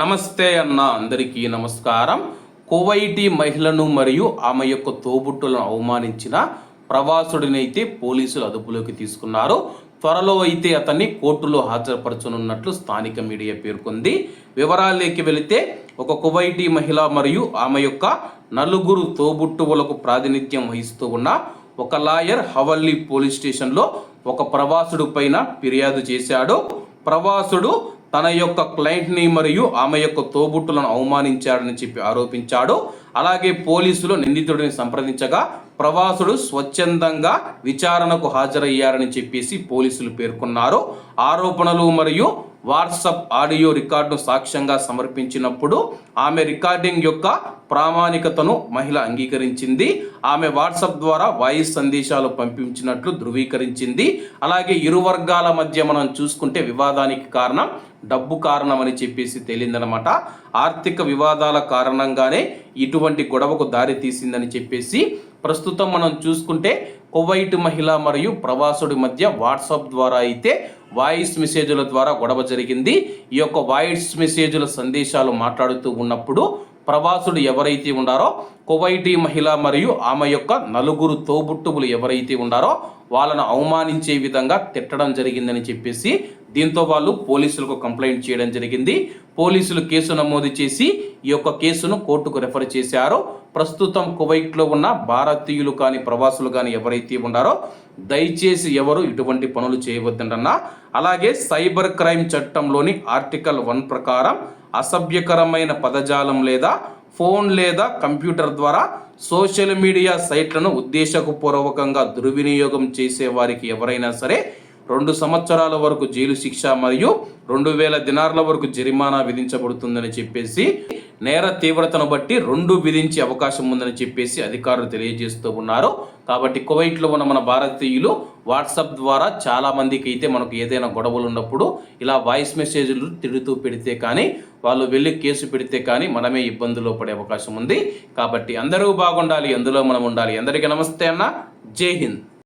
నమస్తే అన్న అందరికీ నమస్కారం. కువైటీ మహిళను మరియు ఆమె యొక్క తోబుట్టులను అవమానించిన ప్రవాసుడినైతే పోలీసులు అదుపులోకి తీసుకున్నారు. త్వరలో అయితే అతన్ని కోర్టులో హాజరుపరచనున్నట్లు స్థానిక మీడియా పేర్కొంది. వివరాల్లోకి వెళితే ఒక కువైటీ మహిళ మరియు ఆమె యొక్క నలుగురు తోబుట్టువులకు ప్రాతినిధ్యం వహిస్తూ ఉన్న ఒక లాయర్ హవల్లీ పోలీస్ స్టేషన్లో ఒక ప్రవాసుడు పైన ఫిర్యాదు చేశాడు. ప్రవాసుడు తన యొక్క క్లయింట్ని మరియు ఆమె యొక్క తోబుట్టులను అవమానించాడని చెప్పి ఆరోపించాడు. అలాగే పోలీసులు నిందితుడిని సంప్రదించగా ప్రవాసుడు స్వచ్ఛందంగా విచారణకు హాజరయ్యారని చెప్పేసి పోలీసులు పేర్కొన్నారు. ఆరోపణలు మరియు వాట్సాప్ ఆడియో రికార్డును సాక్ష్యంగా సమర్పించినప్పుడు ఆమె రికార్డింగ్ యొక్క ప్రామాణికతను మహిళ అంగీకరించింది. ఆమె వాట్సాప్ ద్వారా వాయిస్ సందేశాలు పంపించినట్లు ధృవీకరించింది. అలాగే ఇరు వర్గాల మధ్య మనం చూసుకుంటే వివాదానికి కారణం డబ్బు కారణమని చెప్పేసి తేలిందనమాట ఆర్థిక వివాదాల కారణంగానే ఇటువంటి గొడవకు దారి తీసిందని చెప్పేసి ప్రస్తుతం మనం చూసుకుంటే కువైట్ మహిళ మరియు ప్రవాసుడి మధ్య వాట్సాప్ ద్వారా అయితే వాయిస్ మెసేజ్ల ద్వారా గొడవ జరిగింది. ఈ యొక్క వాయిస్ మెసేజ్ల సందేశాలు మాట్లాడుతూ ఉన్నప్పుడు ప్రవాసుడు ఎవరైతే ఉన్నారో కువైటీ మహిళ మరియు ఆమె యొక్క నలుగురు తోబుట్టువులు ఎవరైతే ఉన్నారో వాళ్ళను అవమానించే విధంగా తిట్టడం జరిగిందని చెప్పేసి దీంతో వాళ్ళు పోలీసులకు కంప్లైంట్ చేయడం జరిగింది. పోలీసులు కేసు నమోదు చేసి ఈ యొక్క కేసును కోర్టుకు రెఫర్ చేశారు. ప్రస్తుతం కువైట్లో ఉన్న భారతీయులు కానీ ప్రవాసులు కానీ ఎవరైతే ఉన్నారో దయచేసి ఎవరు ఇటువంటి పనులు చేయవద్దనన్నా అలాగే సైబర్ క్రైమ్ చట్టంలోని ఆర్టికల్ వన్ ప్రకారం అసభ్యకరమైన పదజాలం లేదా ఫోన్ లేదా కంప్యూటర్ ద్వారా సోషల్ మీడియా సైట్లను ఉద్దేశపూర్వకంగా దుర్వినియోగం చేసే వారికి ఎవరైనా సరే రెండు సంవత్సరాల వరకు జైలు శిక్ష మరియు రెండు వేల దినార్ల వరకు జరిమానా విధించబడుతుందని చెప్పేసి నేర తీవ్రతను బట్టి రెండు విధించే అవకాశం ఉందని చెప్పేసి అధికారులు తెలియజేస్తూ ఉన్నారు. కాబట్టి కువైట్లో ఉన్న మన భారతీయులు వాట్సాప్ ద్వారా చాలా మందికి అయితే మనకు ఏదైనా గొడవలు ఉన్నప్పుడు ఇలా వాయిస్ మెసేజ్లు తిడుతూ పెడితే కానీ వాళ్ళు వెళ్ళి కేసు పెడితే కానీ మనమే ఇబ్బందుల్లో పడే అవకాశం ఉంది. కాబట్టి అందరూ బాగుండాలి అందులో మనం ఉండాలి. అందరికీ నమస్తే అన్న. జై హింద్.